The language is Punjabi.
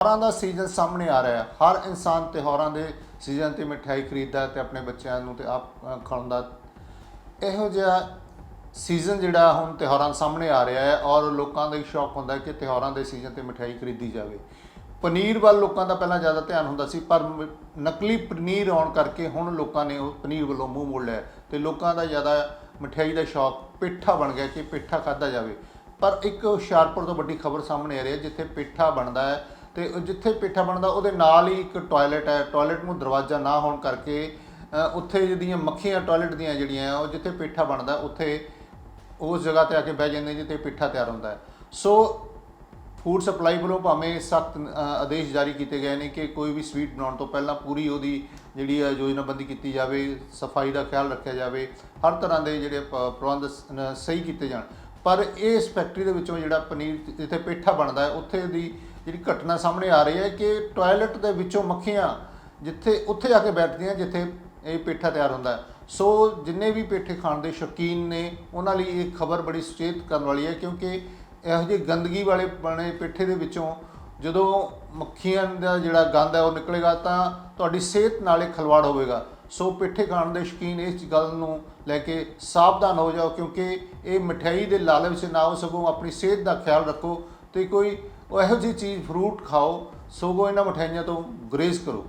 ਤਿਉਹਾਰਾਂ ਦਾ ਸੀਜ਼ਨ ਸਾਹਮਣੇ ਆ ਰਿਹਾ ਹੈ। ਹਰ ਇਨਸਾਨ ਤਿਉਹਾਰਾਂ ਦੇ ਸੀਜ਼ਨ ਤੇ ਮਠਿਆਈ ਖਰੀਦਦਾ ਹੈ ਤੇ ਆਪਣੇ ਬੱਚਿਆਂ ਨੂੰ ਤੇ ਆਪ ਅ, ਖਵਾਉਂਦਾ ਇਹੋ ਜਿਹਾ ਸੀਜ਼ਨ ਜਿਹੜਾ ਹੁਣ ਤਿਉਹਾਰਾਂ ਸਾਹਮਣੇ ਆ ਰਿਹਾ ਹੈ ਔਰ ਲੋਕਾਂ ਦਾ ਹੀ ਸ਼ੌਕ ਹੁੰਦਾ ਹੈ ਕਿ ਤਿਉਹਾਰਾਂ ਦੇ ਸੀਜ਼ਨ ਤੇ ਮਠਿਆਈ ਖਰੀਦੀ ਜਾਵੇ। ਪਨੀਰ ਵੱਲ ਲੋਕਾਂ ਦਾ ਪਹਿਲਾਂ ਜ਼ਿਆਦਾ ਧਿਆਨ ਹੁੰਦਾ ਸੀ ਪਰ ਮ- ਨਕਲੀ ਪਨੀਰ ਆਉਣ ਕਰਕੇ ਹੁਣ ਲੋਕਾਂ ਨੇ ਉਹ ਪਨੀਰ ਵੱਲੋਂ ਮੂੰਹ ਮੋੜ ਲਿਆ ਤੇ ਲੋਕਾਂ ਦਾ ਜ਼ਿਆਦਾ ਮਠਿਆਈ ਦਾ ਸ਼ੌਕ ਪੇਠਾ ਬਣ ਗਿਆ ਕਿ ਪੇਠਾ ਖਾਦਾ ਜਾਵੇ। ਪਰ ਇੱਕ ਹੁਸ਼ਿਆਰਪੁਰ ਤੋਂ ਵੱਡੀ ਖਬਰ ਸਾਹਮਣੇ ਆ ਰਹੀ ਹੈ ਜਿੱਥੇ ਪੇਠਾ ਬਣਦਾ ਹੈ ਤੇ ਜਿੱਥੇ ਪੇਠਾ ਬਣਦਾ, ਉਹਦੇ ਨਾਲ ਹੀ ਇੱਕ ਟਾਇਲਟ ਹੈ। ਟਾਇਲਟ ਨੂੰ ਦਰਵਾਜ਼ਾ ਨਾ ਹੋਣ ਕਰਕੇ ਉੱਥੇ ਜਿਹੜੀਆਂ ਮੱਖੀਆਂ ਟਾਇਲਟ ਦੀਆਂ ਜਿਹੜੀਆਂ ਉਹ ਜਿੱਥੇ ਪੇਠਾ ਬਣਦਾ, ਉੱਥੇ ਉਸ ਜਗ੍ਹਾ ਤੇ ਆ ਕੇ ਬਹਿ ਜਾਂਦੇ ਜਿੱਥੇ ਪੇਠਾ ਤਿਆਰ ਹੁੰਦਾ ਹੈ। ਸੋ ਫੂਡ ਸਪਲਾਈ ਵੱਲੋਂ ਭਾਵੇਂ ਸਖਤ ਆਦੇਸ਼ ਜਾਰੀ ਕੀਤੇ ਗਏ ਨੇ ਕਿ ਕੋਈ ਵੀ ਸਵੀਟ ਬਣਾਉਣ ਤੋਂ ਪਹਿਲਾਂ ਪੂਰੀ ਉਹਦੀ ਜਿਹੜੀ ਹੈ, ਯੋਜਨਾਬੰਦੀ ਕੀਤੀ ਜਾਵੇ, ਸਫ਼ਾਈ ਦਾ ਖਿਆਲ ਰੱਖਿਆ ਜਾਵੇ, ਹਰ ਤਰ੍ਹਾਂ ਦੇ ਜਿਹੜੇ ਪ- ਪ੍ਰਬੰਧ ਸਹੀ ਕੀਤੇ ਜਾਣ। ਪਰ ਇਸ ਫੈਕਟਰੀ ਦੇ ਵਿੱਚੋਂ ਜਿਹੜਾ ਪਨੀਰ ਜਿੱਥੇ ਪੇਠਾ ਬਣਦਾ ਹੈ, ਉੱਥੇ ਦੀ ਜਿਹੜੀ ਘਟਨਾ ਸਾਹਮਣੇ ਆ ਰਹੀ ਹੈ ਕਿ ਟਾਇਲਟ ਦੇ ਵਿੱਚੋਂ ਮੱਖੀਆਂ ਜਿੱਥੇ ਉੱਥੇ ਆ ਕੇ ਬੈਠਦੀਆਂ, ਜਿੱਥੇ ਇਹ ਪੇਠਾ ਤਿਆਰ ਹੁੰਦਾ ਹੈ। ਸੋ ਜਿੰਨੇ ਵੀ ਪੇਠੇ ਖਾਣ ਦੇ ਸ਼ੌਕੀਨ ਨੇ, ਉਹਨਾਂ ਲਈ ਇਹ ਖਬਰ ਬੜੀ ਸੁਚੇਤ ਕਰਨ ਵਾਲੀ ਹੈ ਕਿਉਂਕਿ ਇਹੋ ਜਿਹੇ ਗੰਦਗੀ ਵਾਲੇ ਬਣੇ ਪੇਠੇ ਦੇ ਵਿੱਚੋਂ ਜਦੋਂ ਮੱਖੀਆਂ ਦਾ ਜਿਹੜਾ ਗੰਦ ਹੈ ਉਹ ਨਿਕਲੇਗਾ ਤਾਂ ਤੁਹਾਡੀ ਸਿਹਤ ਨਾਲ ਇਹ ਖਲਵਾੜ ਹੋਵੇਗਾ। ਸੋ ਪੇਠੇ ਖਾਣ ਦੇ ਸ਼ੌਕੀਨ ਇਸ ਗੱਲ ਨੂੰ ਲੈ ਕੇ ਸਾਵਧਾਨ ਹੋ ਜਾਓ ਕਿਉਂਕਿ ਇਹ ਮਠਿਆਈ ਦੇ ਲਾਲਚ 'ਚ ਨਾ ਹੋ ਸਗੋਂ ਆਪਣੀ ਸਿਹਤ ਦਾ ਖਿਆਲ ਰੱਖੋ ਤੇ ਕੋਈ ਉਹ ਇਹੋ ਜਿਹੀ ਚੀਜ਼ ਫਰੂਟ ਖਾਓ ਸਗੋਂ ਇਹਨਾਂ ਮਠਿਆਈਆਂ ਤੋਂ ਗਰੇਜ਼ ਕਰੋ।